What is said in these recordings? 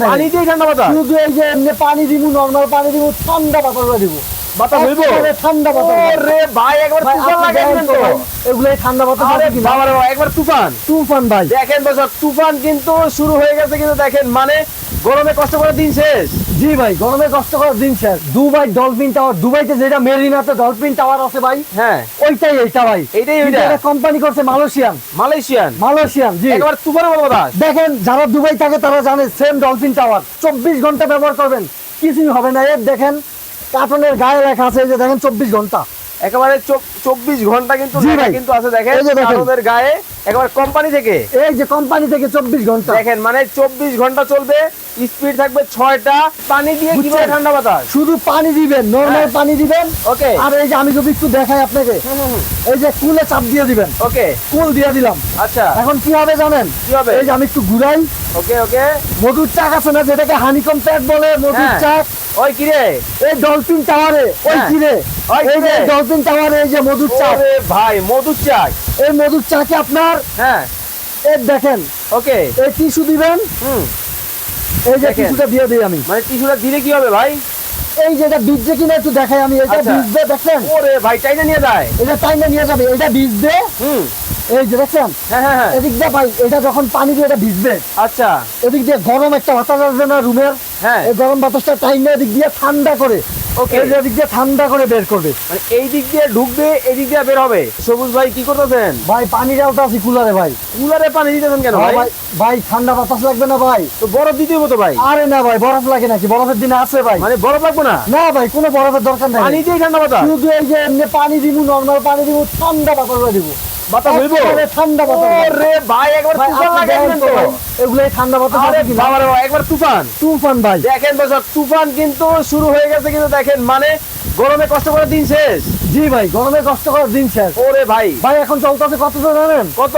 পানি দিয়ে ঠান্ডা বাতাস? শুধু এই যে এমনি পানি দিব নর্মাল পানি দিব ঠান্ডা বাতাস দিব। বাতাস হইবো? ঠান্ডা বাতাস ভাই একবার তুফান তো। এগুলাই ঠান্ডা বাতাস আরে আছে বাবা একবার তুফান। তুফান ভাই। দেখেন তুফান কিন্তু শুরু হয়ে গেছে কিন্তু দেখেন মানে গরমে কষ্ট করে দিন শেষ। জি ভাই গরমে কষ্ট করার দিন শেষ। দুবাই ডলফিন টাওয়ার দুবাইতে যেটা মেরিনাতে ডলফিন টাওয়ার আছে ভাই হ্যাঁ। ওইটাই এইটা ভাই। এইটাই ওইটা? কোম্পানি করছে মালয়েশিয়ান। মালয়েশিয়ান? মালয়েশিয়ান জি। একবার মতো বাতাস দেখেন যারা দুবাই থাকে তারা জানে সেম ডলফিন টাওয়ার চব্বিশ ঘণ্টা ব্যবহার করবেন কিছুই হবে না। এর দেখেন কার্টনের গায়ে লেখা আছে যে দেখেন চব্বিশ ঘণ্টা। একেবারে চব্বিশ ঘণ্টা কিন্তু কিন্তু আছে দেখেন গায়ে। একবার কোম্পানি থেকে। এই যে কোম্পানি থেকে চব্বিশ ঘণ্টা। দেখেন মানে চব্বিশ ঘণ্টা চলবে স্পিড থাকবে ছয়টা। পানি দিয়ে কীভাবে ঠান্ডা বাতাস? শুধু পানি দিবেন নর্মাল হ্যাঁ। পানি দিবেন। ওকে। আর এই যে আমি যদি একটু দেখাই আপনাকে এই যে কুলে চাপ দিয়ে দিবেন। ওকে। কুল দিয়ে দিলাম। আচ্ছা। এখন কি হবে জানেন? কি হবে? এই যে আমি একটু ঘুরাই। ওকে ওকে। মধুর চাক আছে না যেটাকে হানিকম প্যাড বলে মধুর হ্যাঁ। চাক? ওই কিরে? এই ডলফিন টাওয়ারে ওই হ্যাঁ। কিরে? এই যে ডলফিন টাওয়ারে এই যে মধুর চাক। ভাই মধুর চাক। এই মধুর চাকে আপনার হ্যাঁ। এই দেখেন ওকে। এই টিস্যু দিবেন হুম। এই যে। টিস্যুটা দিয়ে দিই আমি। মানে টিস্যুটা দিলে কি হবে ভাই? এই যে এটা ভিজছে কিনা একটু দেখাই আমি এটা আচ্ছা। ভিজবে দেখেন ওরে ভাই চাইনা নিয়ে যায়। এটা টাইমে নিয়ে যাবে এটা ভিজবে হুম। এই যে দেখছেন? হ্যাঁ হ্যাঁ হ্যাঁ। এদিক দিয়ে ভাই এটা যখন পানি দিয়ে এটা ভিজবে আচ্ছা। এদিক দিয়ে গরম একটা বাতাস আসবে না রুমের? হ্যাঁ। এই গরম বাতাসটা টাইমে এদিক দিয়ে ঠান্ডা করে. এই দিয়ে ঠান্ডা করে বের করবে। মানে এই দিক দিয়ে ঢুকবে এই দিক দিয়ে বের হবে। সবুজ ভাই কি করতেছেন? ভাই পানি ডালটা আছে কুলারে ভাই। কুলারে পানি দিতেছেন কেন ভাই ভাই? ঠান্ডা বাতাস লাগবে না ভাই। তো বরফ দিতে হতো ভাই? আরে না ভাই বরফ লাগে নাকি? বরফের দিনে আছে ভাই। মানে বরফ লাগবে না? না ভাই কোনো বরফের দরকার নাই। পানি দিয়ে ঠান্ডা বাতাস? শুধু এই যে এমনি পানি দিব নর্মাল পানি দিব ঠান্ডা বাতাস দিব বাতাস হইবো? ঠান্ডা বাতাস আরে ভাই একবার তুফান লাগাইছেন তো এগুলাই ঠান্ডা বাতাস আরে? বাবা রে একবার তুফান। তুফান ভাই। দেখেন দর্শক তুফান কিন্তু শুরু হয়ে গেছে কিন্তু দেখেন মানে গরমে কষ্ট করে দিন শেষ। জি ভাই গরমে কষ্ট করার দিন শেষ। ওরে ভাই। ভাই এখন চলতেছে কত জানেন? কত?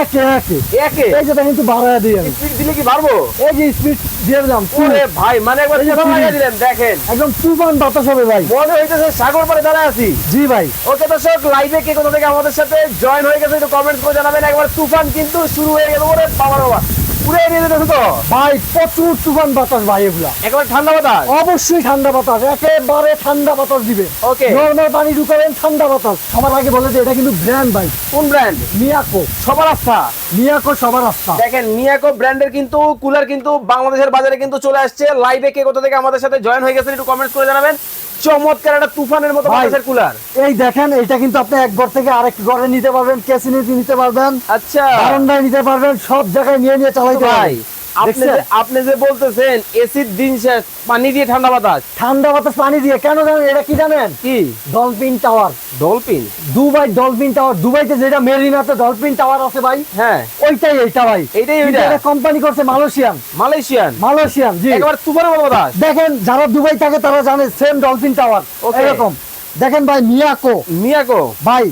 একে একে। একে? এই যে দেখেন একটু বাড়ায় দিয়ে স্পিড দিলে কি পারব এই যে স্পিড দিয়ে দিলাম ওরে ভাই মানে একবার। লাগিয়ে দিলেন দেখেন। একদম তুফান বাতাস হবে ভাই। মনে হইতেছে সাগর পারে দাঁড়ায় আছি। জি ভাই। ওকে দর্শক লাইভে কে কোথা থেকে আমাদের সাথে জয়েন হয়ে গেছে একটু কমেন্ট করে জানাবেন। একবার তুফান কিন্তু শুরু হয়ে গেল ওরে বাবা বাবা। পুরো এরিয়ে দিতেছে তো? ভাই প্রচুর তুফান বাতাস ভাই এগুলা। একবার ঠান্ডা বাতাস? অবশ্যই ঠান্ডা বাতাস একেবারে ঠান্ডা বাতাস দিবে। ওকে নর্মাল পানি ঢুকাবেন ঠান্ডা বাতাস। সবার আগে বলে যে এটা কিন্তু ব্র্যান্ড ভাই। কোন ব্র্যান্ড মিয়াকো। সবার আস্থা? মিয়াকো সবার রাস্তা দেখেন মিয়াকো ব্র্যান্ডের কিন্তু কুলার কিন্তু বাংলাদেশের বাজারে কিন্তু চলে আসছে। লাইভে কে কোথা থেকে আমাদের সাথে জয়েন হয়ে গেছেন একটু কমেন্ট করে জানাবেন। চমৎকার একটা তুফানের মতো। বাতাসের কুলার এই দেখেন এটা কিন্তু আপনি এক ঘর থেকে আরেক ঘরে নিতে পারবেন কেসিনিতে নিতে পারবেন আচ্ছা বারান্দায় নিতে পারবেন সব জায়গায় নিয়ে নিয়ে চালাইতে পারবেন আপনি আপনি যে বলতেছেন এসির দিন শেষ পানি দিয়ে ঠান্ডা বাতাস। ঠান্ডা বাতাস পানি দিয়ে। কেন জানেন? এটা কি জানেন? কি? Dolphin tower. Dolphin? Dubai dolphin tower দুবাইতে যেটা মেরিনাতে ডলফিন টাওয়ার আছে ভাই হ্যাঁ। ওইটাই এইটা ভাই। এইটাই ওইটা? কোম্পানি করছে মালয়েশিয়ান। মালয়েশিয়ান? মালয়েশিয়ান জি। একবার মতো বাতাস। দেখেন যারা দুবাই থাকে তারা জানে সেম ডলফিন টাওয়ার. এরকম। দেখেন ভাই মিয়াকো। মিয়াকো? ভাই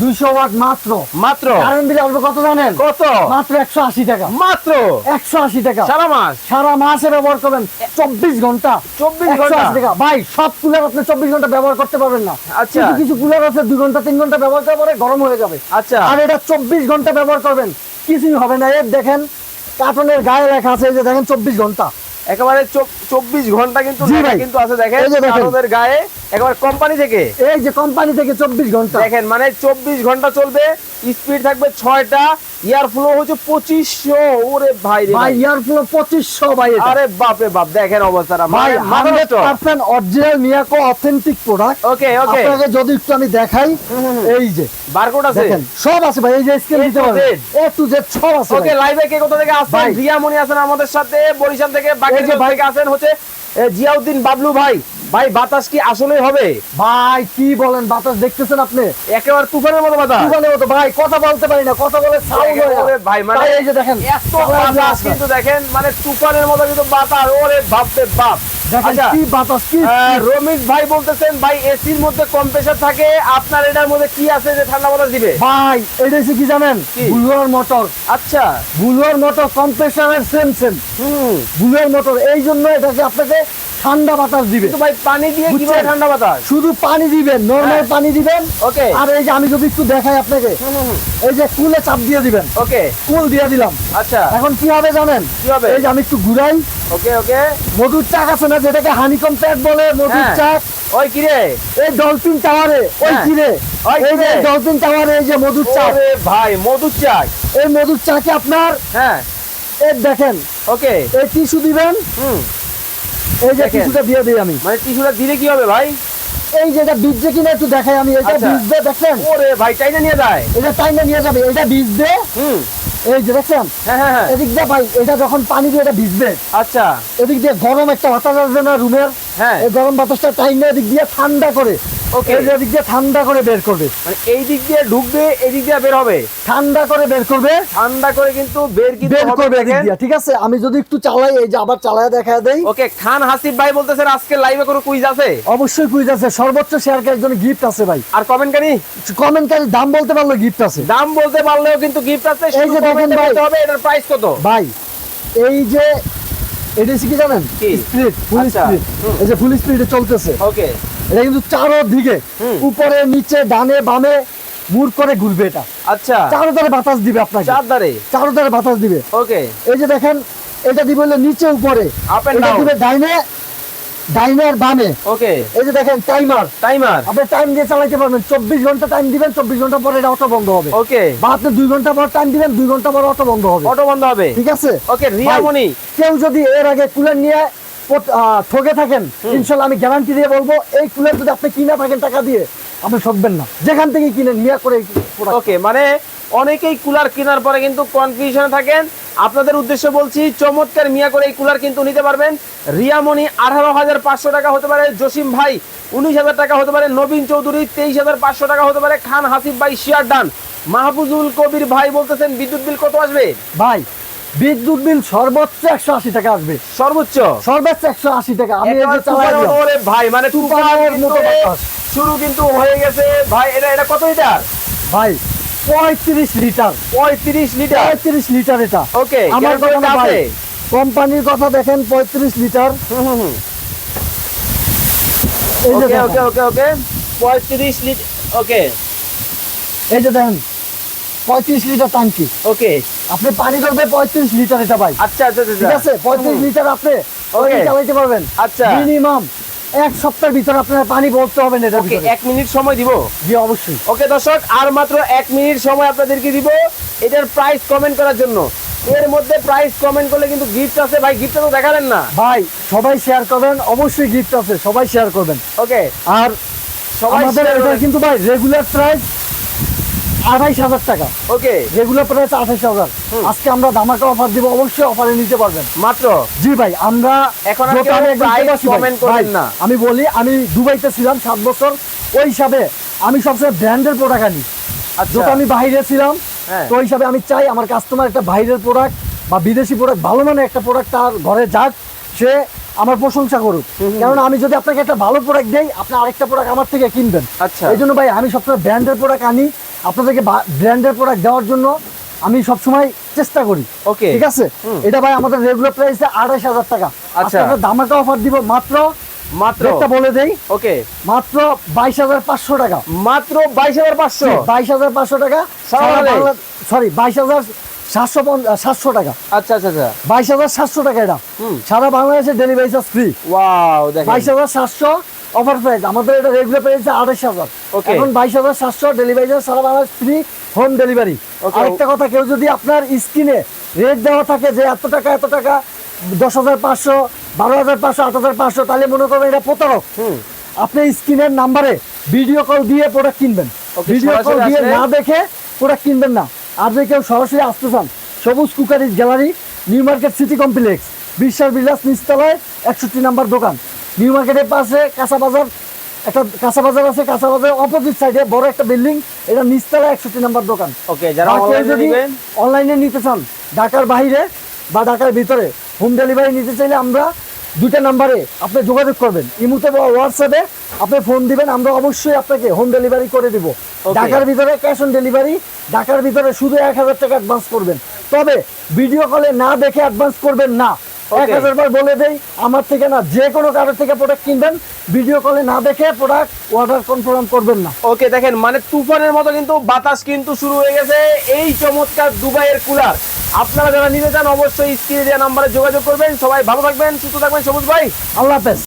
দুইশো ওয়াট মাত্র। মাত্র? কারেন্ট বিল আসবে কত জানেন? কত? মাত্র একশো আশি টাকা। মাত্র? একশো আশি টাকা। সারা মাস? সারা মাসে ব্যবহার করবেন চব্বিশ ঘণ্টা। 24 ঘণ্টা? টাকা। ভাই সব কুলার আপনি চব্বিশ ঘণ্টা ব্যবহার করতে পারবেন না। আচ্ছা। কিছু কিছু কুলার আছে দুই ঘণ্টা তিন ঘণ্টা ব্যবহার করার পরে গরম হয়ে যাবে। আচ্ছা। আর এটা চব্বিশ ঘণ্টা ব্যবহার করবেন। কিছুই হবে না। এর দেখেন কার্টনের গায়ে লেখা আছে যে দেখেন চব্বিশ ঘণ্টা। একেবারে চব্বিশ ঘণ্টা কিন্তু কিন্তু আছে দেখেন গায়ে একবার কোম্পানি থেকে। এই যে কোম্পানি থেকে চব্বিশ ঘণ্টা। দেখেন মানে চব্বিশ ঘণ্টা চলবে স্পিড থাকবে ছয়টা ইয়ার ফ্লো হচ্ছে পঁচিশশো। ওরে ভাই ভাই ভাই। ইয়ার ফ্লো পঁচিশশো ভাই আরে বাপ বাপ দেখেন অবস্থাটা ভাই মানে hundred percent original Miyako authentic product okay okay আপনাকে যদি একটু আমি দেখাই এই যে বারকোড আছে? দেখেন সব আছে ভাই এই যে স্ক্রিন দিতে to এ টু জেড সব আছে ওকে লাইভে কে কোথা থেকে আসছেন? ভাই। জিয়া মনি আছেন আমাদের সাথে বরিশাল থেকে। বাকি যে ভাই। থেকে আছেন হচ্ছে জিয়াউদ্দিন বাবলু ভাই। ভাই বাতাস কি আসলেই হবে? ভাই কি বলেন বাতাস দেখতেছেন আপনি? একেবারে তুফানের মতো বাতাস। তুফানের মতো ভাই কথা বলতে পারি না কথা বলে সাউন্ড হয়। ভাই মানে এই যে দেখেন এত বাতাস কিন্তু দেখেন মানে তুফানের মতো কিন্তু বাতাস ওরে বাপ রে বাপ। দেখেন আচ্ছা কি বাতাস কি রমিজ ভাই বলতেছেন ভাই এসির মধ্যে কম্প্রেসার থাকে আপনার এটার মধ্যে কি আছে যে ঠান্ডা বাতাস দিবে? ভাই এটা কি জানেন? বুলুয়ার মোটর আচ্ছা। বুলুয়ার মোটর কম্প্রেসারের সেম সেম হুম। বুলুয়ার মোটর এই জন্য এটাকে আপনাকে ঠান্ডা বাতাস দিবে। ভাই পানি দিয়ে কীভাবে? ঠান্ডা বাতাস? শুধু পানি দিবেন নর্মাল হ্যাঁ। পানি দিবেন। ওকে। আর এই যে আমি যদি একটু দেখাই আপনাকে এই যে কুলে চাপ দিয়ে দিবেন। ওকে। কুল দিয়ে দিলাম। আচ্ছা। এখন কি হবে জানেন? কি হবে? এই যে আমি একটু ঘুরাই। ওকে ওকে। মধুর চাক আছে না যেটাকে হানিকম প্যাড বলে মধুর হ্যাঁ। চাক? ওই কি রে? এই ডলফিন টাওয়ারে ওই হ্যাঁ। কিরে ওই এই যে ডলফিন টাওয়ারে এই যে মধুর চাক। ভাই মধুর চাক। এই মধুর চাকে আপনার হ্যাঁ। এই দেখেন ওকে। এই টিস্যু দিবেন। হুম। এই যে টিস্যুটা দিয়ে দিই আমি। মানে টিস্যুটা দিলে কি হবে ভাই? এই যে এটা ভিজছে কিনা একটু দেখাই আমি এটা বীজ ভিজবে দেখেন ওরে ভাই চাইনা নিয়ে যায়। এটা টাইমে নিয়ে যাবে এটা ভিজবে হুম। এই যে দেখছেন? হ্যাঁ হ্যাঁ হ্যাঁ। এদিক দিয়ে ভাই এটা যখন পানি দিয়ে এটা ভিজবে আচ্ছা। এদিক দিয়ে গরম একটা বাতাস আসবে না রুমের? হ্যাঁ। এই গরম বাতাসটা টাইমে এদিক দিয়ে ঠান্ডা করে. এই দিয়ে ঠান্ডা করে বের করবে। মানে এই দিক দিয়ে ঢুকবে এই দিক দিয়ে বের হবে। ঠান্ডা করে বের করবে। ঠান্ডা করে কিন্তু বের করবে। দিয়ে ঠিক আছে? আমি যদি একটু চালাই এই যে আবার চালায় দেখা দেই। ওকে খান হাসিব ভাই বলতেছেন আজকে লাইভে কোনো কুইজ আছে? অবশ্যই কুইজ আছে। সর্বোচ্চ শেয়ারকে একজন গিফট আছে ভাই। আর কমেন্টকারী কমেন্টকারী দাম বলতে পারলে গিফট আছে। দাম বলতে পারলেও কিন্তু গিফট আছে এই যে দেখেন ভাই। হবে এটার প্রাইস কত? ভাই এই যে এটা কি জানেন? কি? স্পিড ফুল আচ্ছা, স্পিড এই যে ফুল স্পিডে চলতেছে। ওকে এটা কিন্তু চারোদিকে উপরে নিচে ডানে বামে মুড় করে ঘুরবে এটা। আচ্ছা। চারো ধারে বাতাস দিবে আপনাকে। চার ধারে চারো ধারে বাতাস দিবে। ওকে। এই যে দেখেন এটা দিবে হলো নিচে উপরে। এটা দিবে ডাইনে ডাইনে আর বামে। ওকে। এই যে দেখেন টাইমার। টাইমার। আপনি টাইম দিয়ে চালাতে পারবেন। চব্বিশ ঘণ্টা টাইম দিবেন চব্বিশ ঘণ্টা পরে এটা অটো বন্ধ হবে। ওকে। বা আপনি দুই ঘণ্টা পর টাইম দিবেন দুই ঘণ্টা পর অটো বন্ধ হবে। অটো বন্ধ হবে। ঠিক আছে? ওকে রিয়ামনি কেউ যদি এর আগে কুলার নিয়ে ঠকে থাকেন ইনশাল্লাহ আমি গ্যারান্টি দিয়ে বলব এই কুলার যদি আপনি কিনে থাকেন টাকা দিয়ে আপনি ঠকবেন না। যেখান থেকে কিনেন নিয়ে করে। ওকে মানে অনেকেই কুলার কেনার পরে কিন্তু কনফিউশনে থাকেন। আপনাদের উদ্দেশ্যে বলছি চমৎকার মিয়া করে এই কুলার কিন্তু নিতে পারবেন। রিয়ামণি আঠারো হাজার পাঁচশো টাকা হতে পারে জসিম ভাই উনিশ হাজার টাকা হতে পারে নবীন চৌধুরী তেইশ হাজার পাঁচশো টাকা হতে পারে খান হাসিফ ভাই শিয়ার ডান। মাহফুজুল কবির ভাই বলতেছেন বিদ্যুৎ বিল কত আসবে? ভাই বিদ্যুৎ বিল সর্বোচ্চ একশো আশি টাকা আসবে। সর্বোচ্চ? সর্বোচ্চ একশো আশি টাকা আমি ভাই মানে। শুরু কিন্তু হয়ে গেছে। ভাই এটা এটা কত লিটার? ভাই পঁয়ত্রিশ লিটার। পঁয়ত্রিশ লিটার? পঁয়ত্রিশ লিটার এটা। ওকে আমার কথা ভাই কোম্পানির কথা দেখেন পঁয়ত্রিশ লিটার। হুম হুম হুম। ওকে ওকে ওকে ওকে পঁয়ত্রিশ লিটার ওকে এই যে দেখেন পঁয়ত্রিশ লিটার টাঙ্কি ওকে আপনি পানি ধরবে পঁয়ত্রিশ লিটার এটা ভাই। আচ্ছা আচ্ছা আচ্ছা ঠিক আছে? পঁয়ত্রিশ লিটার আপনি. চালাইতে পারবেন। আচ্ছা। মিনিমাম এক সপ্তাহের ভিতরে আপনার পানি ভরতে হবে না ওকে এক মিনিট সময় দিব? জি অবশ্যই। ওকে দর্শক আর মাত্র এক মিনিট সময় আপনাদেরকে দিব এটার প্রাইস কমেন্ট করার জন্য। এর মধ্যে প্রাইস কমেন্ট করলে কিন্তু গিফট আছে। ভাই গিফটটা তো দেখালেন না। ভাই সবাই শেয়ার করবেন অবশ্যই গিফট আছে সবাই শেয়ার করবেন। ওকে আর সবাই। কিন্তু ভাই রেগুলার প্রাইস আঠাইশ হাজার টাকা। ওকে। রেগুলার প্রাইস আঠাইশ হাজার। আজকে আমরা ধামাকা অফার দিব অবশ্যই অফারে নিতে পারবেন। মাত্র? জি ভাই আমরা এখন আর না। আমি বলি আমি দুবাইতে ছিলাম সাত বছর। ওই হিসাবে আমি সবসময় ব্র্যান্ডের প্রোডাক্ট আনি। আচ্ছা। যখন আমি বাইরে ছিলাম হ্যাঁ। তো ওই হিসাবে আমি চাই আমার কাস্টমার একটা বাইরের প্রোডাক্ট বা বিদেশি প্রোডাক্ট ভালো মানের একটা প্রোডাক্ট তার ঘরে যাক সে আমার প্রশংসা করুক। কারণ আমি যদি আপনাকে একটা ভালো প্রোডাক্ট দেই আপনি আরেকটা প্রোডাক্ট আমার থেকে কিনবেন। আচ্ছা। এই জন্য ভাই আমি সবসময় ব্র্যান্ডের প্রোডাক্ট আনি। আপনাদেরকে ব্র্যান্ডের প্রোডাক্ট দেওয়ার জন্য আমি সবসময় চেষ্টা করি। Okay. ঠিক আছে? এটা ভাই আমাদের রেগুলার প্রাইস আড়াইশ হাজার টাকা। আচ্ছা। ধামাকা অফার দিব মাত্র মাত্র। রেটটা বলে দেই। ওকে মাত্র বাইশ হাজার পাঁচশো টাকা। মাত্র বাইশ হাজার পাঁচশো? বাইশ হাজার পাঁচশো টাকা। সারা বাইশ হাজার সাতশো সাতশো টাকা। আচ্ছা আচ্ছা আচ্ছা। বাইশ হাজার সাতশো টাকা এটা। সারা বাংলাদেশে ডেলিভারি চার্জ ফ্রি ওয়াও বাইশ হাজার সাতশো অফার প্রাইস আমাদের এটা রেগুলার প্রাইস আঠাশ হাজার. এখন বাইশ হাজার সাতশো ডেলিভারি সারা বাংলাদেশ ফ্রি হোম ডেলিভারি. আরেকটা কথা কেউ যদি আপনার স্ক্রিনে রেট দেওয়া থাকে যে এত টাকা এত টাকা দশ হাজার পাঁচশো বারো হাজার পাঁচশো আট হাজার পাঁচশো তাহলে মনে করবেন এটা প্রতারক। হুম। আপনি স্ক্রিনের নাম্বারে ভিডিও কল দিয়ে প্রোডাক্ট কিনবেন। ভিডিও কল দিয়ে না দেখে প্রোডাক্ট কিনবেন না। আর যদি কেউ সরাসরি আসতে চান Sabuj cookeries gallery new market city complex Biswas Bilas নিচতলায় একষট্টি নাম্বার দোকান। নিউ মার্কেটের পাশে কাঁচা বাজার একটা কাঁচা বাজার আছে কাঁচা বাজার অপোজিট সাইডে বড় একটা বিল্ডিং এটা নিচতলায় একষট্টি নাম্বার দোকান। ওকে যারা যদি অনলাইনে নিতে চান ঢাকার বাইরে বা ঢাকার ভিতরে হোম ডেলিভারি নিতে চাইলে আমরা দুটা নাম্বারে আপনি যোগাযোগ করবেন। ইমুতে বা হোয়াটসঅ্যাপে আপনি ফোন দিবেন আমরা অবশ্যই আপনাকে হোম ডেলিভারি করে দিব। ঢাকার ভিতরে ক্যাশ অন ডেলিভারি ঢাকার ভিতরে শুধু এক হাজার টাকা অ্যাডভান্স করবেন। তবে ভিডিও কলে না দেখে অ্যাডভান্স করবেন না. এক হাজার বার বলে দেই আমার থেকে না যে কোনো কারোর থেকে প্রোডাক্ট কিনবেন ভিডিও কলে না দেখে প্রোডাক্ট অর্ডার কনফার্ম করবেন না। ওকে দেখেন মানে তুফানের মতো কিন্তু বাতাস কিন্তু শুরু হয়ে গেছে। এই চমৎকার দুবাইয়ের কুলার আপনারা যারা নিতে চান অবশ্যই স্ক্রিনে দেওয়া নাম্বারে যোগাযোগ করবেন। সবাই ভালো থাকবেন সুস্থ থাকবেন সবুজ ভাই। আল্লাহ হাফেজ।